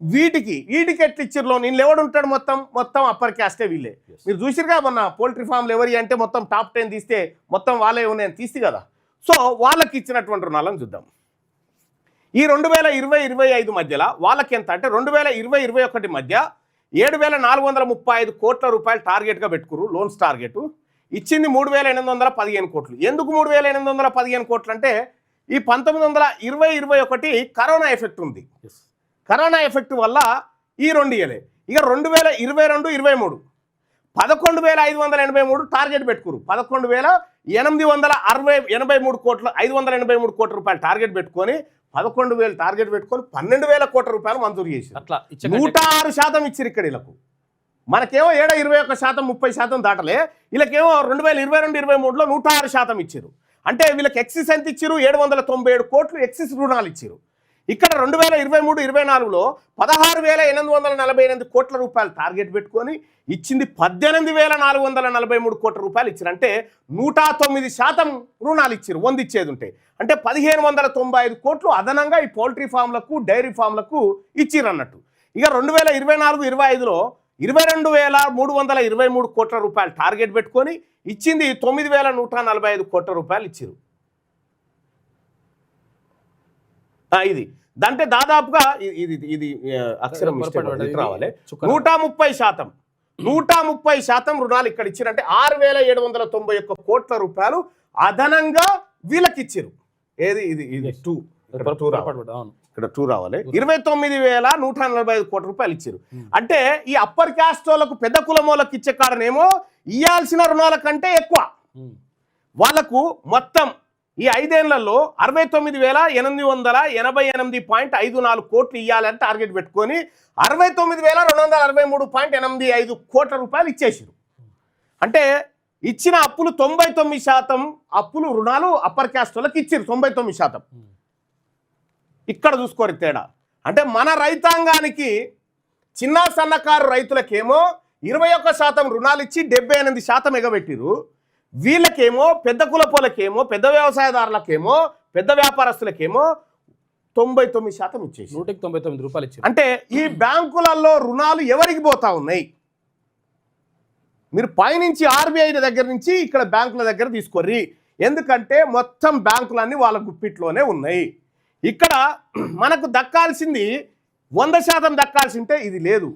వీటికి వీటికి ఎట్లా ఇచ్చారు లోన్? వీళ్ళు ఎవడు ఉంటాడు మొత్తం? మొత్తం అప్పర్ క్యాస్టే వీళ్ళే. మీరు చూసిరుగా మొన్న పోల్ట్రీ ఫామ్లు ఎవరి అంటే మొత్తం టాప్ టెన్ తీస్తే మొత్తం వాళ్ళే ఉన్నాయని తీస్తే కదా. సో వాళ్ళకి ఇచ్చినటువంటి రుణాలను చూద్దాం. ఈ రెండు వేల ఇరవై ఇరవై ఐదు మధ్యలో వాళ్ళకి ఎంత అంటే రెండు వేల ఇరవై ఇరవై ఒకటి మధ్య ఏడు వేల నాలుగు వందల ముప్పై ఐదు కోట్ల రూపాయలు టార్గెట్గా పెట్టుకురు లోన్స్ టార్గెట్ ఇచ్చింది మూడు వేల ఎనిమిది వందల పదిహేను కోట్లు. ఎందుకు మూడు వేల ఎనిమిది వందల పదిహేను కోట్లు అంటే ఈ పంతొమ్మిది వందల ఇరవై ఇరవై ఒకటి కరోనా ఎఫెక్ట్ ఉంది. కరోనా ఎఫెక్ట్ వల్ల ఈ రెండు ఇయలే ఇక రెండు వేల ఇరవై రెండు ఇరవై మూడు. పదకొండు వేల ఐదు వందల ఎనభై మూడు టార్గెట్ పెట్టుకురు. పదకొండు వేల ఎనిమిది వందల అరవై ఎనభై మూడు కోట్ల ఐదు వందల ఎనభై మూడు కోట్ల రూపాయలు టార్గెట్ పెట్టుకొని పదకొండు వేలు టార్గెట్ పెట్టుకొని పన్నెండు వేల కోట్ల రూపాయలు మంజూరు చేసి అట్లా నూట ఆరు శాతం ఇచ్చిరు ఇక్కడ వీళ్ళకు. మనకేమో ఏడ ఇరవై ఒక్క శాతం ముప్పై శాతం దాటలే. వీళ్ళకేమో రెండు వేల ఇరవై రెండు ఇరవై మూడులో నూట ఆరు శాతం ఇచ్చారు. అంటే వీళ్ళకి ఎక్సిస్ ఎంత ఇచ్చారు? ఏడు వందల తొంభై ఏడు కోట్లు ఎక్సిస్ రుణాలు ఇచ్చారు. ఇక్కడ రెండు వేల ఇరవై మూడు ఇరవై నాలుగులో పదహారు వేల ఎనిమిది వందల నలభై ఎనిమిది కోట్ల రూపాయలు టార్గెట్ పెట్టుకొని ఇచ్చింది పద్దెనిమిది వేల నాలుగు వందల నలభై మూడు కోట్ల రూపాయలు ఇచ్చారు అంటే నూట తొమ్మిది శాతం రుణాలు ఇచ్చారు వంద ఇచ్చేది ఉంటే. అంటే పదిహేను వందల తొంభై ఐదు కోట్లు అదనంగా ఈ పౌల్ట్రీ ఫామ్లకు డైరీ ఫామ్లకు ఇచ్చిర్రు అన్నట్టు. ఇక రెండు వేల ఇరవై నాలుగు ఇరవై ఐదులో ఇరవై రెండు వేల మూడు వందల ఇరవై మూడు కోట్ల రూపాయలు టార్గెట్ పెట్టుకొని ఇచ్చింది తొమ్మిది వేల నూట నలభై ఐదు కోట్ల రూపాయలు ఇచ్చారు ఇది. అంటే దాదాపుగా ఇది ఇది అక్షరం. రావాలి. నూట ముప్పై శాతం. నూట ముప్పై శాతం రుణాలు ఇక్కడ ఇచ్చిరంటే ఆరు వేల ఏడు వందల తొంభై ఒక్క కోట్ల రూపాయలు అదనంగా వీళ్ళకి ఇచ్చిరు ఏది? ఇది ఇది టూ ఇక్కడ టూ రావాలి. ఇరవై తొమ్మిది వేల నూట నలభై ఐదు కోట్ల రూపాయలు ఇచ్చారు. అంటే ఈ అప్పర్ క్యాస్ట్ వాళ్ళకు పెద్ద కులం వాళ్ళకి ఇచ్చే కాడనేమో ఇవ్వాల్సిన రుణాల కంటే ఎక్కువ. ఉమ్. వాళ్ళకు మొత్తం ఈ ఐదేళ్ళలో అరవై తొమ్మిది వేల ఎనిమిది వందల ఎనభై ఎనిమిది పాయింట్ ఐదు నాలుగు కోట్లు ఇవ్వాలని టార్గెట్ పెట్టుకొని అరవై తొమ్మిది వేల రెండు వందల అరవై మూడు పాయింట్ ఎనిమిది ఐదు కోట్ల రూపాయలు ఇచ్చేసారు అంటే ఇచ్చిన అప్పులు తొంభై తొమ్మిది శాతం అప్పులు రుణాలు అప్పర్ క్యాస్ట్ వాళ్ళకి ఇచ్చారు తొంభై తొమ్మిది శాతం. ఇక్కడ చూసుకోరు తేడా. అంటే మన రైతాంగానికి చిన్న సన్నకారు రైతులకేమో ఇరవై ఒక్క శాతం రుణాలు ఇచ్చి డెబ్బై ఎనిమిది శాతం ఎగబెట్టిరు వీళ్ళకేమో పెద్ద కులపోలకేమో పెద్ద వ్యవసాయదారులకేమో పెద్ద వ్యాపారస్తులకేమో తొంభై తొమ్మిది శాతం ఇచ్చేసి నూటికి తొంభై తొమ్మిది రూపాయలు ఇచ్చారు. అంటే ఈ బ్యాంకులలో రుణాలు ఎవరికి పోతా ఉన్నాయి? మీరు పైనుంచి ఆర్బీఐ దగ్గర నుంచి ఇక్కడ బ్యాంకుల దగ్గర తీసుకోర్రి. ఎందుకంటే మొత్తం బ్యాంకులన్నీ వాళ్ళ గుప్పిట్లోనే ఉన్నాయి. ఇక్కడ మనకు దక్కాల్సింది వంద శాతం దక్కాల్సి ఉంటే ఇది లేదు.